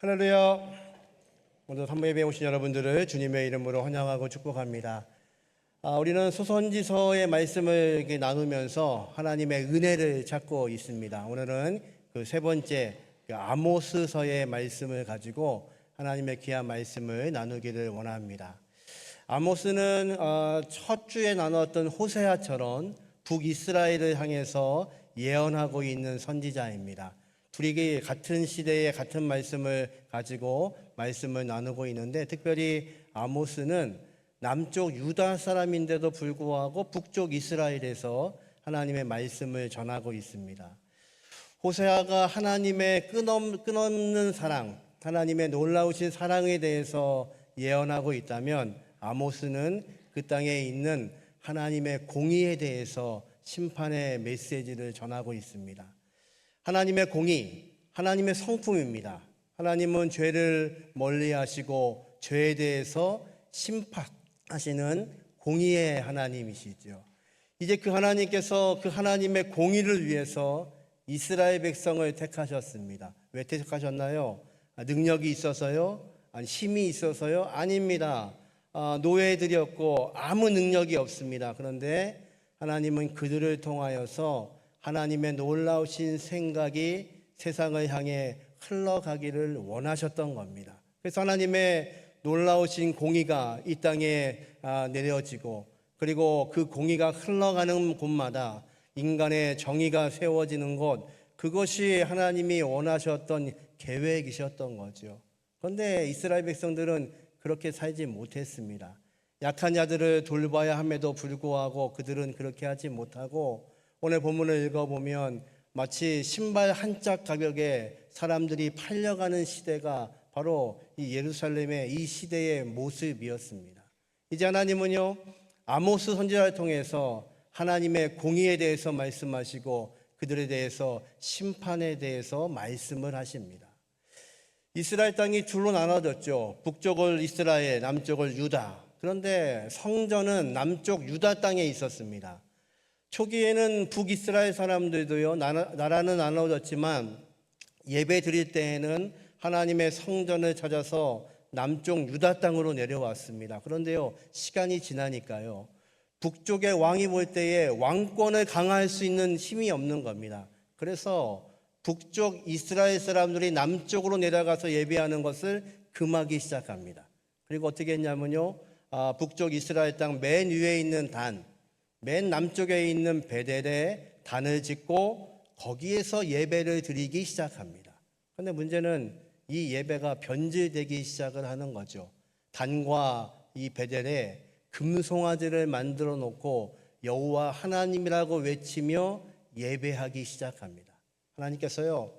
할렐루야. 오늘 산부예배 오신 여러분들을 주님의 이름으로 환영하고 축복합니다. 아, 우리는 소선지서의 말씀을 나누면서 하나님의 은혜를 찾고 있습니다. 오늘은 그 세 번째 그 아모스서의 말씀을 가지고 하나님의 귀한 말씀을 나누기를 원합니다. 아모스는 어, 첫 주에 나눴던 호세아처럼 북이스라엘을 향해서 예언하고 있는 선지자입니다. 둘이 같은 시대에 같은 말씀을 가지고 말씀을 나누고 있는데 특별히 아모스는 남쪽 유다 사람인데도 불구하고 북쪽 이스라엘에서 하나님의 말씀을 전하고 있습니다. 호세아가 하나님의 끝없는 사랑, 하나님의 놀라우신 사랑에 대해서 예언하고 있다면 아모스는 그 땅에 있는 하나님의 공의에 대해서 심판의 메시지를 전하고 있습니다. 하나님의 공의, 하나님의 성품입니다. 하나님은 죄를 멀리 하시고 죄에 대해서 심판하시는 공의의 하나님이시죠. 이제 그 하나님께서 그 하나님의 공의를 위해서 이스라엘 백성을 택하셨습니다. 왜 택하셨나요? 아, 능력이 있어서요? 아니, 힘이 있어서요? 아닙니다. 아, 노예들이었고 아무 능력이 없습니다. 그런데 하나님은 그들을 통하여서 하나님의 놀라우신 생각이 세상을 향해 흘러가기를 원하셨던 겁니다. 그래서 하나님의 놀라우신 공의가 이 땅에 아, 내려지고 그리고 그 공의가 흘러가는 곳마다 인간의 정의가 세워지는 곳 그것이 하나님이 원하셨던 계획이셨던 거죠. 그런데 이스라엘 백성들은 그렇게 살지 못했습니다. 약한 자들을 돌봐야 함에도 불구하고 그들은 그렇게 하지 못하고 오늘 본문을 읽어보면 마치 신발 한 짝 가격에 사람들이 팔려가는 시대가 바로 이 예루살렘의 이 시대의 모습이었습니다. 이제 하나님은요, 아모스 선지자를 통해서 하나님의 공의에 대해서 말씀하시고 그들에 대해서 심판에 대해서 말씀을 하십니다. 이스라엘 땅이 둘로 나눠졌죠. 북쪽을 이스라엘, 남쪽을 유다. 그런데 성전은 남쪽 유다 땅에 있었습니다. 초기에는 북이스라엘 사람들도요, 나라는 나눠졌지만 예배 드릴 때에는 하나님의 성전을 찾아서 남쪽 유다 땅으로 내려왔습니다. 그런데요, 시간이 지나니까요, 북쪽의 왕이 볼 때에 왕권을 강화할 수 있는 힘이 없는 겁니다. 그래서 북쪽 이스라엘 사람들이 남쪽으로 내려가서 예배하는 것을 금하기 시작합니다. 그리고 어떻게 했냐면요, 아, 북쪽 이스라엘 땅 맨 위에 있는 단, 맨 남쪽에 있는 베델에 단을 짓고 거기에서 예배를 드리기 시작합니다. 그런데 문제는 이 예배가 변질되기 시작을 하는 거죠. 단과 이 베델에 금송아지를 만들어 놓고 여호와 하나님이라고 외치며 예배하기 시작합니다. 하나님께서요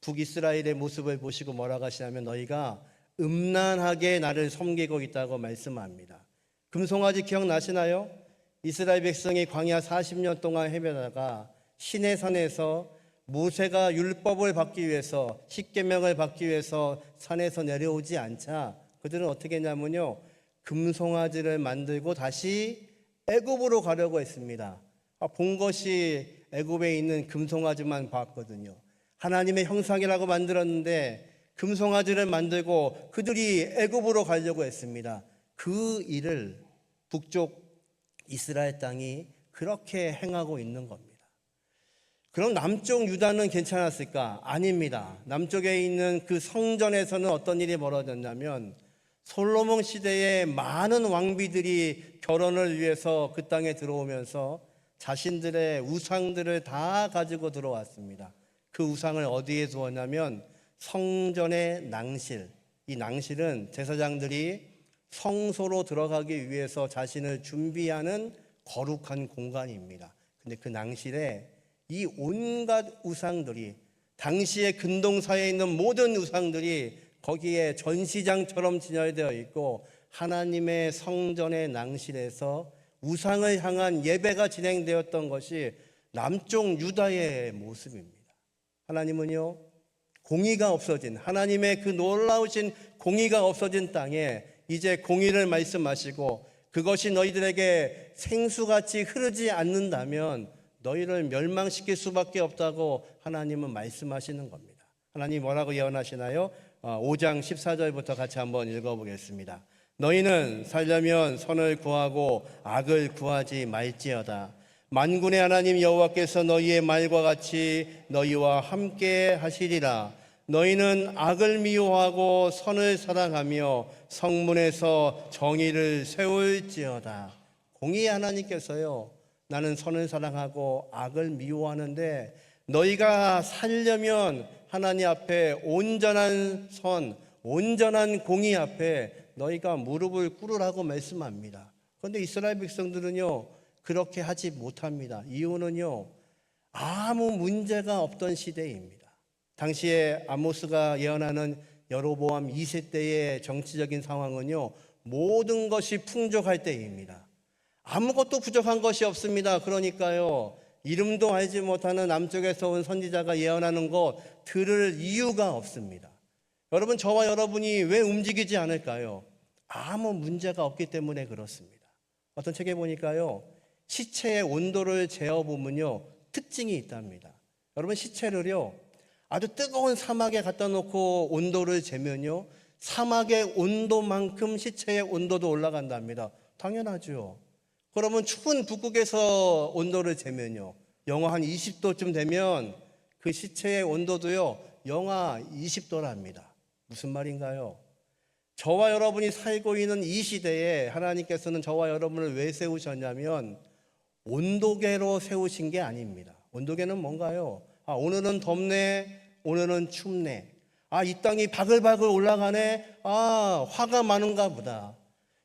북이스라엘의 모습을 보시고 뭐라고 하시냐면 너희가 음란하게 나를 섬기고 있다고 말씀합니다. 금송아지 기억나시나요? 이스라엘 백성이 광야 40년 동안 헤매다가 신의 산에서 모세가 율법을 받기 위해서 십계명을 받기 위해서 산에서 내려오지 않자 그들은 어떻게 했냐면요 금송아지를 만들고 다시 애굽으로 가려고 했습니다. 아, 본 것이 애굽에 있는 금송아지만 봤거든요. 하나님의 형상이라고 만들었는데 금송아지를 만들고 그들이 애굽으로 가려고 했습니다. 그 일을 북쪽 이스라엘 땅이 그렇게 행하고 있는 겁니다. 그럼 남쪽 유다는 괜찮았을까? 아닙니다. 남쪽에 있는 그 성전에서는 어떤 일이 벌어졌냐면 솔로몬 시대에 많은 왕비들이 결혼을 위해서 그 땅에 들어오면서 자신들의 우상들을 다 가지고 들어왔습니다. 그 우상을 어디에 두었냐면 성전의 낭실. 이 낭실은 제사장들이 성소로 들어가기 위해서 자신을 준비하는 거룩한 공간입니다. 근데 그 낭실에 이 온갖 우상들이 당시의 근동사에 있는 모든 우상들이 거기에 전시장처럼 진열되어 있고 하나님의 성전의 낭실에서 우상을 향한 예배가 진행되었던 것이 남쪽 유다의 모습입니다. 하나님은요, 공의가 없어진, 하나님의 그 놀라우신 공의가 없어진 땅에 이제 공의를 말씀하시고 그것이 너희들에게 생수같이 흐르지 않는다면 너희를 멸망시킬 수밖에 없다고 하나님은 말씀하시는 겁니다. 하나님 뭐라고 예언하시나요? 5장 14절부터 같이 한번 읽어보겠습니다. 너희는 살려면 선을 구하고 악을 구하지 말지어다. 만군의 하나님 여호와께서 너희의 말과 같이 너희와 함께 하시리라. 너희는 악을 미워하고 선을 사랑하며 성문에서 정의를 세울지어다. 공의 하나님께서요. 나는 선을 사랑하고 악을 미워하는데 너희가 살려면 하나님 앞에 온전한 선, 온전한 공의 앞에 너희가 무릎을 꿇으라고 말씀합니다. 그런데 이스라엘 백성들은요, 그렇게 하지 못합니다. 이유는요, 아무 문제가 없던 시대입니다. 당시에 아모스가 예언하는 여로보암 2세 때의 정치적인 상황은요, 모든 것이 풍족할 때입니다. 아무것도 부족한 것이 없습니다. 그러니까요, 이름도 알지 못하는 남쪽에서 온 선지자가 예언하는 것 들을 이유가 없습니다. 여러분, 저와 여러분이 왜 움직이지 않을까요? 아무 문제가 없기 때문에 그렇습니다. 어떤 책에 보니까요, 시체의 온도를 재어보면요, 특징이 있답니다. 여러분, 시체를요, 아주 뜨거운 사막에 갖다 놓고 온도를 재면요, 사막의 온도만큼 시체의 온도도 올라간답니다. 당연하죠. 그러면 추운 북극에서 온도를 재면요, 영하 한 20도쯤 되면 그 시체의 온도도요, 영하 20도랍니다. 무슨 말인가요? 저와 여러분이 살고 있는 이 시대에 하나님께서는 저와 여러분을 왜 세우셨냐면 온도계로 세우신 게 아닙니다. 온도계는 뭔가요? 아, 오늘은 덥네, 오늘은 춥네. 아, 이 땅이 바글바글 올라가네. 아, 화가 많은가 보다.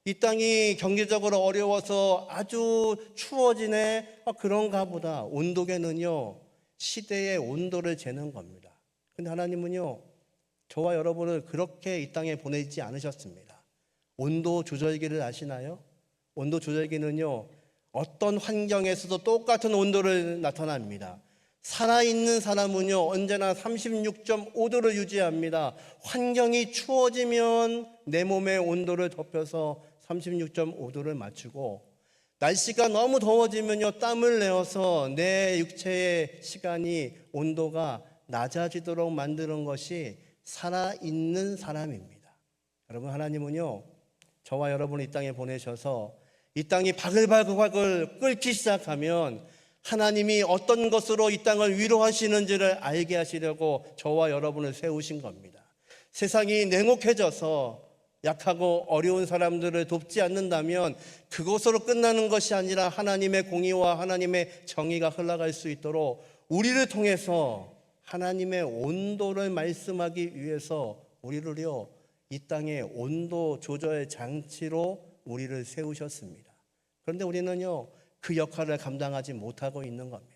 이 땅이 경제적으로 어려워서 아주 추워지네. 아, 그런가 보다. 온도계는요, 시대의 온도를 재는 겁니다. 근데 하나님은요, 저와 여러분을 그렇게 이 땅에 보내지 않으셨습니다. 온도 조절기를 아시나요? 온도 조절기는요, 어떤 환경에서도 똑같은 온도를 나타납니다. 살아있는 사람은요, 언제나 36.5도를 유지합니다. 환경이 추워지면 내 몸의 온도를 덮여서 36.5도를 맞추고, 날씨가 너무 더워지면요, 땀을 내어서 내 육체의 시간이 온도가 낮아지도록 만드는 것이 살아있는 사람입니다. 여러분, 하나님은요, 저와 여러분을 이 땅에 보내셔서 이 땅이 바글바글 끓기 시작하면 하나님이 어떤 것으로 이 땅을 위로하시는지를 알게 하시려고 저와 여러분을 세우신 겁니다. 세상이 냉혹해져서 약하고 어려운 사람들을 돕지 않는다면 그것으로 끝나는 것이 아니라 하나님의 공의와 하나님의 정의가 흘러갈 수 있도록 우리를 통해서 하나님의 온도를 말씀하기 위해서 우리를요 이 땅에 온도 조절 장치로 우리를 세우셨습니다. 그런데 우리는요 그 역할을 감당하지 못하고 있는 겁니다.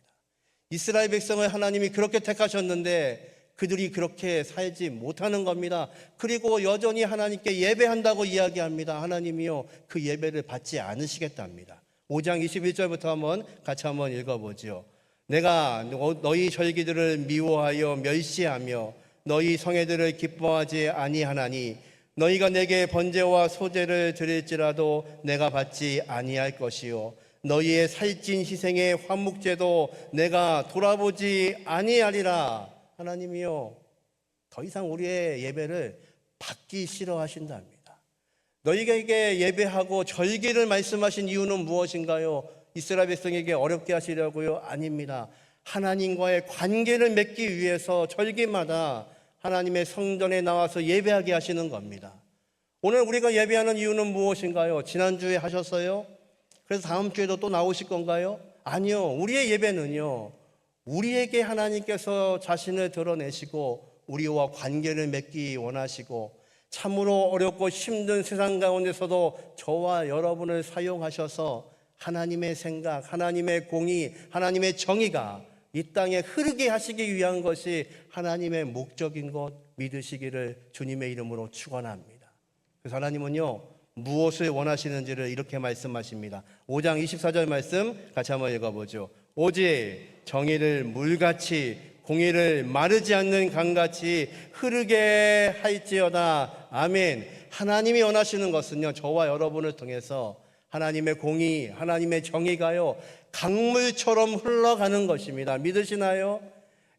이스라엘 백성을 하나님이 그렇게 택하셨는데 그들이 그렇게 살지 못하는 겁니다. 그리고 여전히 하나님께 예배한다고 이야기합니다. 하나님이요 그 예배를 받지 않으시겠답니다. 5장 21절부터 한번 같이 한번 읽어보죠. 내가 너희 절기들을 미워하여 멸시하며 너희 성애들을 기뻐하지 아니하나니 너희가 내게 번제와 소제를 드릴지라도 내가 받지 아니할 것이요 너희의 살찐 희생의 화목제도 내가 돌아보지 아니하리라 하나님이요 더 이상 우리의 예배를 받기 싫어하신답니다 너희에게 예배하고 절기를 말씀하신 이유는 무엇인가요? 이스라엘 백성에게 어렵게 하시려고요? 아닙니다. 하나님과의 관계를 맺기 위해서 절기마다 하나님의 성전에 나와서 예배하게 하시는 겁니다. 오늘 우리가 예배하는 이유는 무엇인가요? 지난주에 하셨어요? 그래서 다음 주에도 또 나오실 건가요? 아니요. 우리의 예배는요. 우리에게 하나님께서 자신을 드러내시고 우리와 관계를 맺기 원하시고 참으로 어렵고 힘든 세상 가운데서도 저와 여러분을 사용하셔서 하나님의 생각, 하나님의 공의, 하나님의 정의가 이 땅에 흐르게 하시기 위한 것이 하나님의 목적인 것 믿으시기를 주님의 이름으로 축원합니다. 그래서 하나님은요 무엇을 원하시는지를 이렇게 말씀하십니다. 5장 24절 말씀 같이 한번 읽어보죠. 오직 정의를 물같이 공의를 마르지 않는 강같이 흐르게 할지어다. 아멘. 하나님이 원하시는 것은요 저와 여러분을 통해서 하나님의 공의, 하나님의 정의가요, 강물처럼 흘러가는 것입니다. 믿으시나요?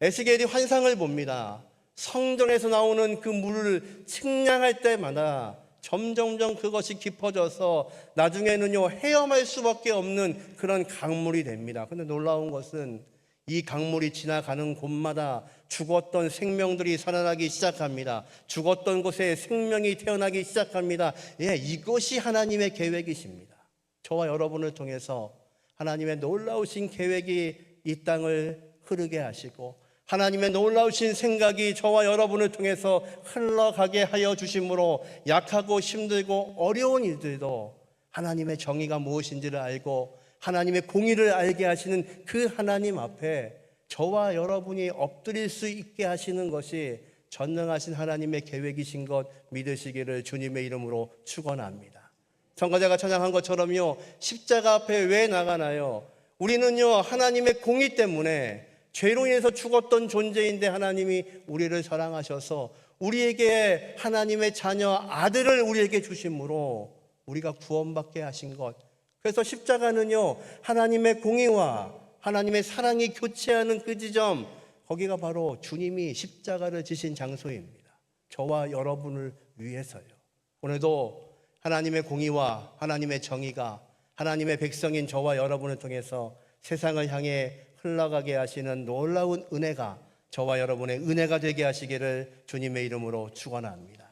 에스겔이 환상을 봅니다. 성전에서 나오는 그 물을 측량할 때마다 점점점 그것이 깊어져서 나중에는요 헤엄할 수밖에 없는 그런 강물이 됩니다. 근데 놀라운 것은 이 강물이 지나가는 곳마다 죽었던 생명들이 살아나기 시작합니다. 죽었던 곳에 생명이 태어나기 시작합니다. 예, 이것이 하나님의 계획이십니다. 저와 여러분을 통해서 하나님의 놀라우신 계획이 이 땅을 흐르게 하시고 하나님의 놀라우신 생각이 저와 여러분을 통해서 흘러가게 하여 주심으로 약하고 힘들고 어려운 일들도 하나님의 정의가 무엇인지를 알고 하나님의 공의를 알게 하시는 그 하나님 앞에 저와 여러분이 엎드릴 수 있게 하시는 것이 전능하신 하나님의 계획이신 것 믿으시기를 주님의 이름으로 축원합니다. 선거자가 찬양한 것처럼요 십자가 앞에 왜 나가나요? 우리는요 하나님의 공의 때문에 죄로 인해서 죽었던 존재인데 하나님이 우리를 사랑하셔서 우리에게 하나님의 자녀 아들을 우리에게 주심으로 우리가 구원받게 하신 것. 그래서 십자가는요 하나님의 공의와 하나님의 사랑이 교체하는 그 지점 거기가 바로 주님이 십자가를 지신 장소입니다. 저와 여러분을 위해서요. 오늘도 하나님의 공의와 하나님의 정의가 하나님의 백성인 저와 여러분을 통해서 세상을 향해 흘러가게 하시는 놀라운 은혜가 저와 여러분의 은혜가 되게 하시기를 주님의 이름으로 축원합니다.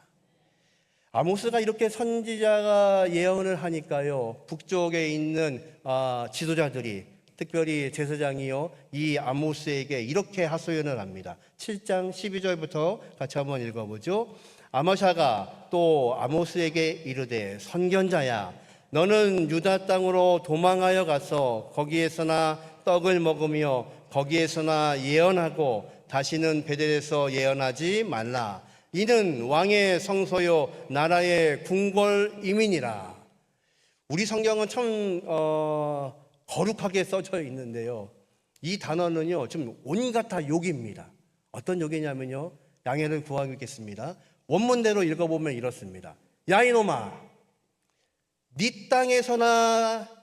아모스가 이렇게 선지자가 예언을 하니까요 북쪽에 있는 아, 지도자들이 특별히 제사장이요 이 아모스에게 이렇게 하소연을 합니다. 7장 12절부터 같이 한번 읽어보죠. 아모샤가 또 아모스에게 이르되 선견자야 너는 유다 땅으로 도망하여 가서 거기에서나 떡을 먹으며 거기에서나 예언하고 다시는 베델에서 예언하지 말라. 이는 왕의 성소요 나라의 궁궐임이니라. 우리 성경은 참 어, 거룩하게 써져 있는데요. 이 단어는요 좀 온갖 다 욕입니다. 어떤 욕이냐면요 양해를 구하겠습니다. 원문대로 읽어보면 이렇습니다. 야 이놈아, 네 땅에서나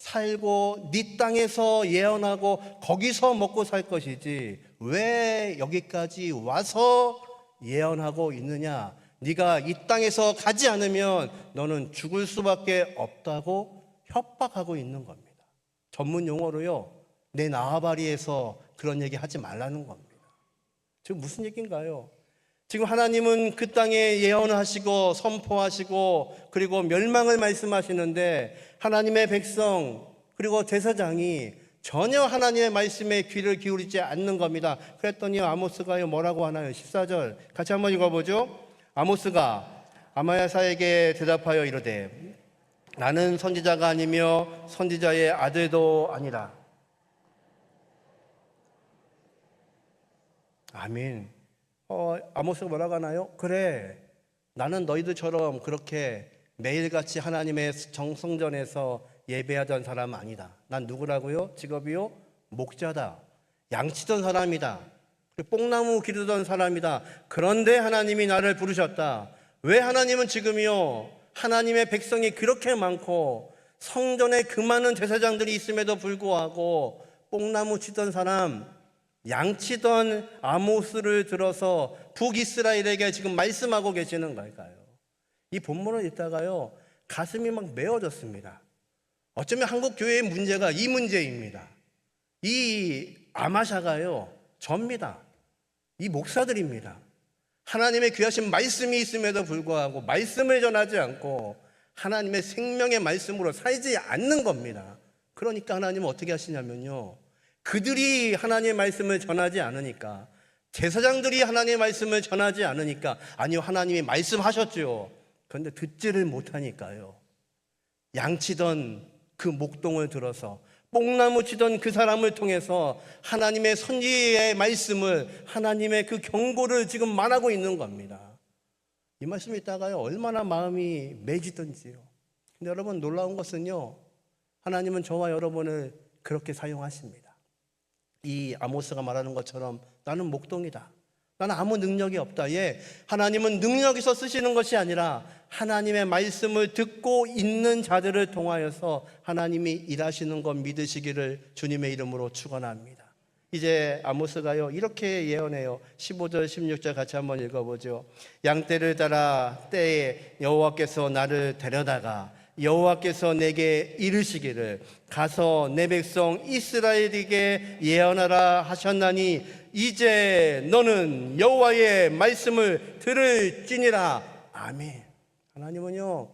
살고 네 땅에서 예언하고 거기서 먹고 살 것이지 왜 여기까지 와서 예언하고 있느냐? 네가 이 땅에서 가지 않으면 너는 죽을 수밖에 없다고 협박하고 있는 겁니다. 전문 용어로요. 내 나와바리에서 그런 얘기 하지 말라는 겁니다. 지금 무슨 얘기인가요? 지금 하나님은 그 땅에 예언을 하시고 선포하시고 그리고 멸망을 말씀하시는데 하나님의 백성 그리고 제사장이 전혀 하나님의 말씀에 귀를 기울이지 않는 겁니다. 그랬더니 아모스가요 뭐라고 하나요? 14절 같이 한번 읽어보죠. 아모스가 아마야사에게 대답하여 이르되 나는 선지자가 아니며 선지자의 아들도 아니라 아멘. 어, 아모스가 뭐라고 하나요? 그래. 나는 너희들처럼 그렇게 매일같이 하나님의 정성전에서 예배하던 사람 아니다. 난 누구라고요? 직업이요? 목자다. 양치던 사람이다. 뽕나무 기르던 사람이다. 그런데 하나님이 나를 부르셨다. 왜 하나님은 지금이요? 하나님의 백성이 그렇게 많고 성전에 그 많은 제사장들이 있음에도 불구하고 뽕나무 치던 사람, 양치던 아모스를 들어서 북이스라엘에게 지금 말씀하고 계시는 걸까요? 이 본문을 읽다가요, 가슴이 막 메어졌습니다. 어쩌면 한국 교회의 문제가 이 문제입니다. 이 아마샤가요, 접니다. 이 목사들입니다. 하나님의 귀하신 말씀이 있음에도 불구하고 말씀을 전하지 않고 하나님의 생명의 말씀으로 살지 않는 겁니다. 그러니까 하나님은 어떻게 하시냐면요. 그들이 하나님의 말씀을 전하지 않으니까 제사장들이 하나님의 말씀을 전하지 않으니까 아니요 하나님이 말씀하셨죠. 그런데 듣지를 못하니까요. 양치던 그 목동을 들어서 뽕나무 치던 그 사람을 통해서 하나님의 선지의 말씀을 하나님의 그 경고를 지금 말하고 있는 겁니다. 이 말씀이 있다가요 얼마나 마음이 매지던지요. 근데 여러분 놀라운 것은요 하나님은 저와 여러분을 그렇게 사용하십니다. 이 아모스가 말하는 것처럼 나는 목동이다. 나는 아무 능력이 없다. 예. 하나님은 능력에서 쓰시는 것이 아니라 하나님의 말씀을 듣고 있는 자들을 통하여서 하나님이 일하시는 것 믿으시기를 주님의 이름으로 축원합니다. 이제 아모스가요 이렇게 예언해요. 15절 16절 같이 한번 읽어보죠. 양떼를 따라 때에 여호와께서 나를 데려다가 여호와께서 내게 이르시기를 가서 내 백성 이스라엘에게 예언하라 하셨나니 이제 너는 여호와의 말씀을 들을지니라 아멘. 하나님은요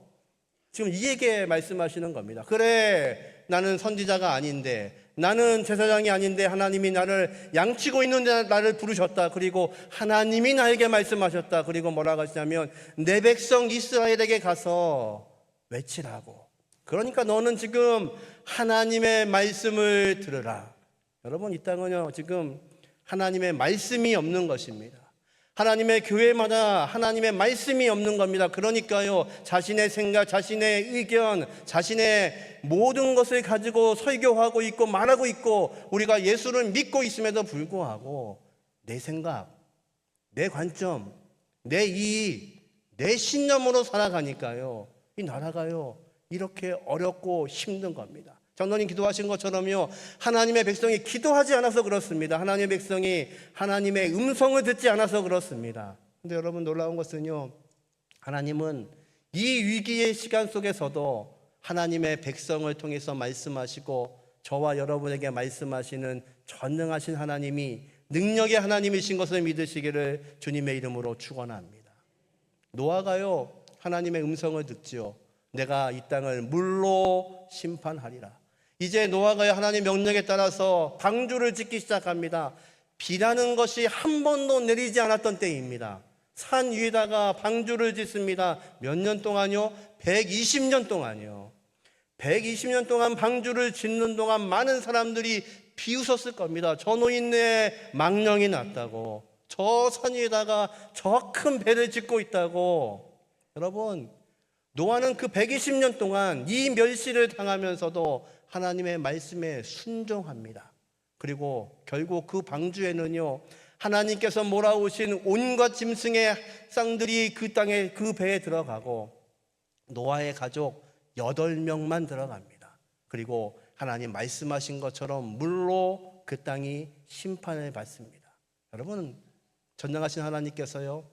지금 이에게 말씀하시는 겁니다. 그래 나는 선지자가 아닌데 나는 제사장이 아닌데 하나님이 나를 양치고 있는데 나를 부르셨다. 그리고 하나님이 나에게 말씀하셨다. 그리고 뭐라고 하시냐면 내 백성 이스라엘에게 가서 외치라고. 그러니까 너는 지금 하나님의 말씀을 들으라. 여러분 이 땅은요 지금 하나님의 말씀이 없는 것입니다. 하나님의 교회마다 하나님의 말씀이 없는 겁니다. 그러니까요, 자신의 생각, 자신의 의견, 자신의 모든 것을 가지고 설교하고 있고 말하고 있고 우리가 예수를 믿고 있음에도 불구하고 내 생각, 내 관점, 내 이익, 내 신념으로 살아가니까요, 이 나라가요, 이렇게 어렵고 힘든 겁니다. 장로님 기도하신 것처럼요, 하나님의 백성이 기도하지 않아서 그렇습니다. 하나님의 백성이 하나님의 음성을 듣지 않아서 그렇습니다. 근데 여러분 놀라운 것은요, 하나님은 이 위기의 시간 속에서도 하나님의 백성을 통해서 말씀하시고 저와 여러분에게 말씀하시는 전능하신 하나님이 능력의 하나님이신 것을 믿으시기를 주님의 이름으로 축원합니다. 노아가요 하나님의 음성을 듣지요. 내가 이 땅을 물로 심판하리라. 이제 노아가 하나님 명령에 따라서 방주를 짓기 시작합니다. 비라는 것이 한 번도 내리지 않았던 때입니다. 산 위에다가 방주를 짓습니다. 몇 년 동안요? 120년 동안요. 120년 동안 방주를 짓는 동안 많은 사람들이 비웃었을 겁니다. 저 노인네 망령이 났다고. 저 산 위에다가 저 큰 배를 짓고 있다고. 여러분, 노아는 그 120년 동안 이 멸시를 당하면서도 하나님의 말씀에 순종합니다. 그리고 결국 그 방주에는요, 하나님께서 몰아오신 온갖 짐승의 쌍들이 그 땅에 그 배에 들어가고 노아의 가족 여덟 명만 들어갑니다. 그리고 하나님 말씀하신 것처럼 물로 그 땅이 심판을 받습니다. 여러분, 전능하신 하나님께서요,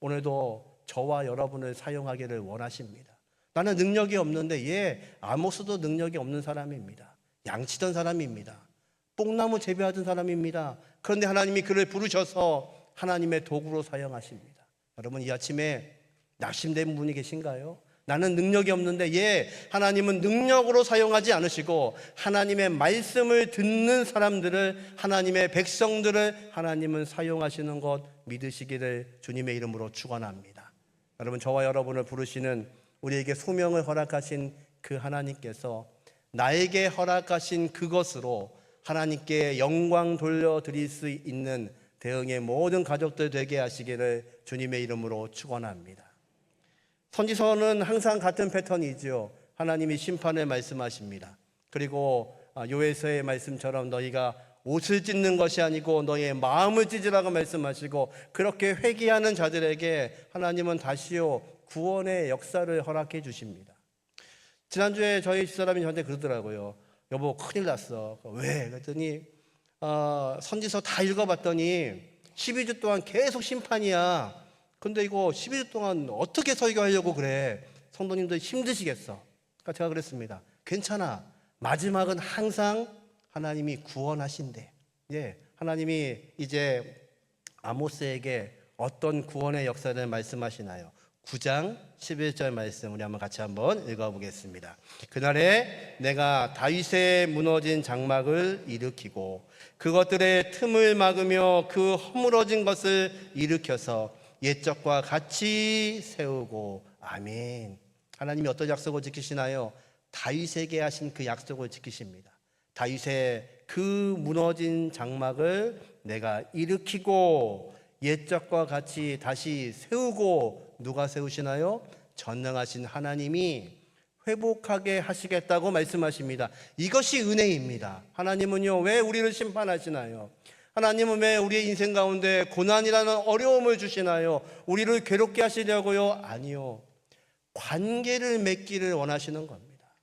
오늘도 저와 여러분을 사용하기를 원하십니다. 나는 능력이 없는데 예, 아모스도 능력이 없는 사람입니다. 양치던 사람입니다. 뽕나무 재배하던 사람입니다. 그런데 하나님이 그를 부르셔서 하나님의 도구로 사용하십니다. 여러분 이 아침에 낙심된 분이 계신가요? 나는 능력이 없는데 예, 하나님은 능력으로 사용하지 않으시고 하나님의 말씀을 듣는 사람들을 하나님의 백성들을 하나님은 사용하시는 것 믿으시기를 주님의 이름으로 축원합니다. 여러분 저와 여러분을 부르시는 우리에게 소명을 허락하신 그 하나님께서 나에게 허락하신 그것으로 하나님께 영광 돌려드릴 수 있는 대응의 모든 가족들 되게 하시기를 주님의 이름으로 축원합니다. 선지서는 항상 같은 패턴이지요. 하나님이 심판을 말씀하십니다. 그리고 아, 요에서의 말씀처럼 너희가 옷을 찢는 것이 아니고 너희의 마음을 찢으라고 말씀하시고 그렇게 회개하는 자들에게 하나님은 다시요 구원의 역사를 허락해 주십니다. 지난주에 저희 집사람이 저한테 그러더라고요. 여보 큰일 났어. 왜? 그랬더니 어, 선지서 다 읽어봤더니 12주 동안 계속 심판이야. 근데 이거 12주 동안 어떻게 설교하려고 그래? 성도님들 힘드시겠어. 그러니까 제가 그랬습니다. 괜찮아. 마지막은 항상 하나님이 구원하신대. 예, 하나님이 이제 아모스에게 어떤 구원의 역사를 말씀하시나요? 9장 11절 말씀 우리 한번 같이 한번 읽어보겠습니다. 그날에 내가 다윗의 무너진 장막을 일으키고 그것들의 틈을 막으며 그 허물어진 것을 일으켜서 옛적과 같이 세우고 아멘. 하나님이 어떤 약속을 지키시나요? 다윗에게 하신 그 약속을 지키십니다. 다윗의 그 무너진 장막을 내가 일으키고 옛적과 같이 다시 세우고 누가 세우시나요? 전능하신 하나님이 회복하게 하시겠다고 말씀하십니다. 이것이 은혜입니다. 하나님은요, 왜 우리를 심판하시나요? 하나님은 왜 우리의 인생 가운데 고난이라는 어려움을 주시나요? 우리를 괴롭게 하시려고요? 아니요. 관계를 맺기를 원하시는 겁니다.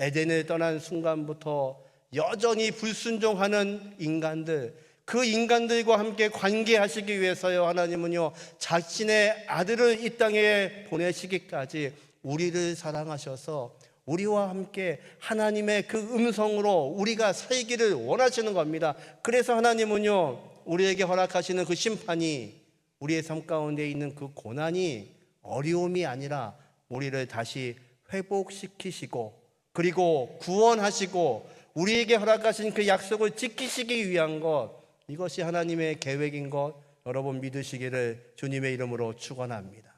에덴을 떠난 순간부터 여전히 불순종하는 인간들, 그 인간들과 함께 관계하시기 위해서요. 하나님은요. 자신의 아들을 이 땅에 보내시기까지 우리를 사랑하셔서 우리와 함께 하나님의 그 음성으로 우리가 살기를 원하시는 겁니다. 그래서 하나님은요. 우리에게 허락하시는 그 심판이 우리의 삶 가운데 있는 그 고난이 어려움이 아니라 우리를 다시 회복시키시고 그리고 구원하시고 우리에게 허락하신 그 약속을 지키시기 위한 것 이것이 하나님의 계획인 것 여러분 믿으시기를 주님의 이름으로 축원합니다.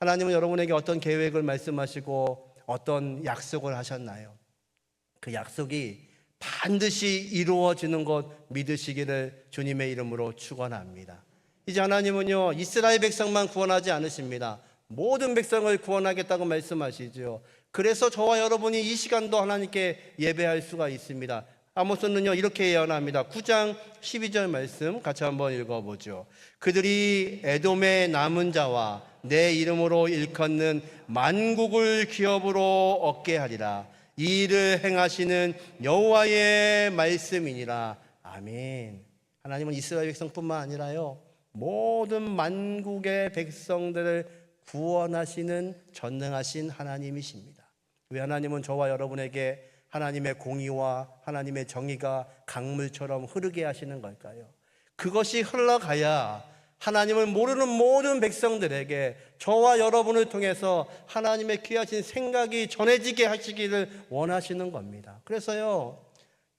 하나님은 여러분에게 어떤 계획을 말씀하시고 어떤 약속을 하셨나요? 그 약속이 반드시 이루어지는 것 믿으시기를 주님의 이름으로 축원합니다. 이제 하나님은요 이스라엘 백성만 구원하지 않으십니다. 모든 백성을 구원하겠다고 말씀하시죠. 그래서 저와 여러분이 이 시간도 하나님께 예배할 수가 있습니다. 아모스는요 이렇게 예언합니다. 9장 12절 말씀 같이 한번 읽어보죠. 그들이 에돔의 남은 자와 내 이름으로 일컫는 만국을 기업으로 얻게 하리라. 이 일을 행하시는 여호와의 말씀이니라. 아멘. 하나님은 이스라엘 백성뿐만 아니라요 모든 만국의 백성들을 구원하시는 전능하신 하나님이십니다. 왜 하나님은 저와 여러분에게 하나님의 공의와 하나님의 정의가 강물처럼 흐르게 하시는 걸까요? 그것이 흘러가야 하나님을 모르는 모든 백성들에게 저와 여러분을 통해서 하나님의 귀하신 생각이 전해지게 하시기를 원하시는 겁니다. 그래서요,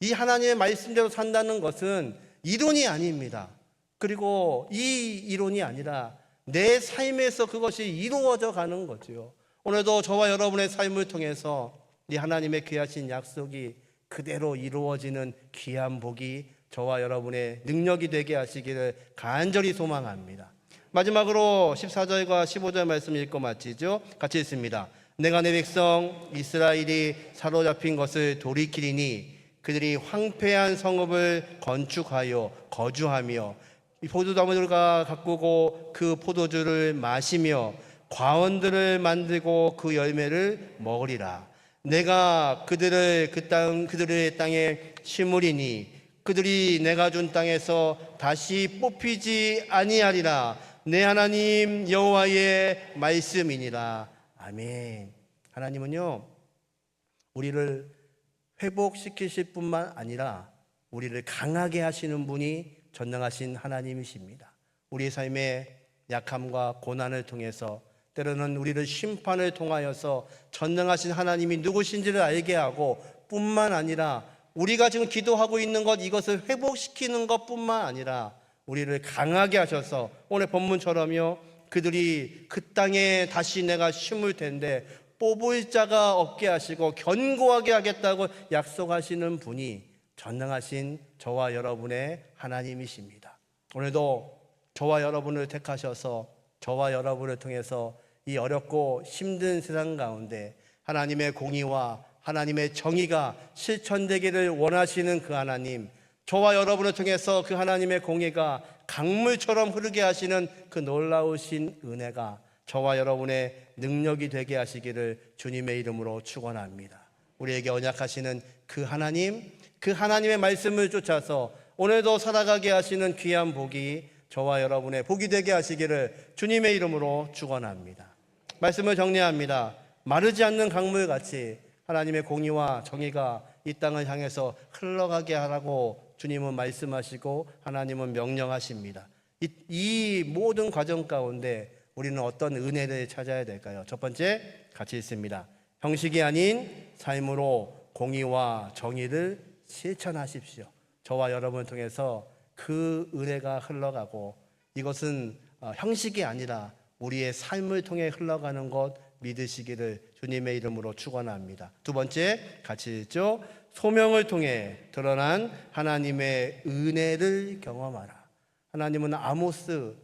이 하나님의 말씀대로 산다는 것은 이론이 아닙니다. 그리고 이 이론이 아니라 내 삶에서 그것이 이루어져 가는 거죠. 오늘도 저와 여러분의 삶을 통해서 이 하나님의 귀하신 약속이 그대로 이루어지는 귀한 복이 저와 여러분의 능력이 되게 하시기를 간절히 소망합니다. 마지막으로 14절과 15절 말씀 읽고 마치죠. 같이 읽습니다. 내가 내 백성 이스라엘이 사로잡힌 것을 돌이키리니 그들이 황폐한 성읍을 건축하여 거주하며 이 포도나무들과 가꾸고 그 포도주를 마시며 과원들을 만들고 그 열매를 먹으리라. 내가 그들을 그 땅 그들의 땅에 심으리니 그들이 내가 준 땅에서 다시 뽑히지 아니하리라. 내 하나님 여호와의 말씀이니라. 아멘. 하나님은요 우리를 회복시키실 뿐만 아니라 우리를 강하게 하시는 분이 전능하신 하나님이십니다. 우리의 삶의 약함과 고난을 통해서 때로는 우리를 심판을 통하여서 전능하신 하나님이 누구신지를 알게 하고 뿐만 아니라 우리가 지금 기도하고 있는 것 이것을 회복시키는 것뿐만 아니라 우리를 강하게 하셔서 오늘 본문처럼요 그들이 그 땅에 다시 내가 심을 텐데 뽑을 자가 없게 하시고 견고하게 하겠다고 약속하시는 분이 전능하신 저와 여러분의 하나님이십니다. 오늘도 저와 여러분을 택하셔서 저와 여러분을 통해서 이 어렵고 힘든 세상 가운데 하나님의 공의와 하나님의 정의가 실천되기를 원하시는 그 하나님, 저와 여러분을 통해서 그 하나님의 공의가 강물처럼 흐르게 하시는 그 놀라우신 은혜가 저와 여러분의 능력이 되게 하시기를 주님의 이름으로 축원합니다. 우리에게 언약하시는 그 하나님, 그 하나님의 말씀을 쫓아서 오늘도 살아가게 하시는 귀한 복이 저와 여러분의 복이 되게 하시기를 주님의 이름으로 축원합니다. 말씀을 정리합니다. 마르지 않는 강물 같이 하나님의 공의와 정의가 이 땅을 향해서 흘러가게 하라고 주님은 말씀하시고 하나님은 명령하십니다. 이, 이 모든 과정 가운데 우리는 어떤 은혜를 찾아야 될까요? 첫 번째 같이 있습니다. 형식이 아닌 삶으로 공의와 정의를 실천하십시오. 저와 여러분을 통해서 그 은혜가 흘러가고 이것은 어, 형식이 아니라 우리의 삶을 통해 흘러가는 것 믿으시기를 주님의 이름으로 축원합니다. 두 번째 같이 읽죠. 소명을 통해 드러난 하나님의 은혜를 경험하라. 하나님은 아모스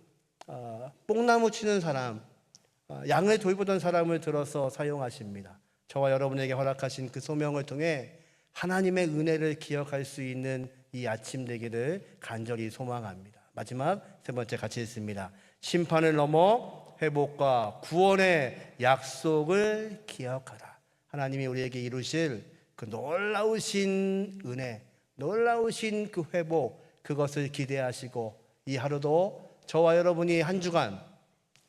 어, 뽕나무 치는 사람, 어, 양을 돌보던 사람을 들어서 사용하십니다. 저와 여러분에게 허락하신 그 소명을 통해 하나님의 은혜를 기억할 수 있는 이 아침 되기를 간절히 소망합니다. 마지막 세 번째 같이 읽습니다. 심판을 넘어 회복과 구원의 약속을 기억하라. 하나님이 우리에게 이루실 그 놀라우신 은혜, 놀라우신 그 회복, 그것을 기대하시고 이 하루도 저와 여러분이 한 주간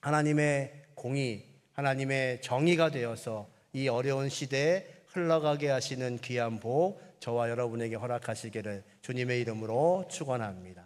하나님의 공의, 하나님의 정의가 되어서 이 어려운 시대에 흘러가게 하시는 귀한 복 저와 여러분에게 허락하시기를 주님의 이름으로 축원합니다.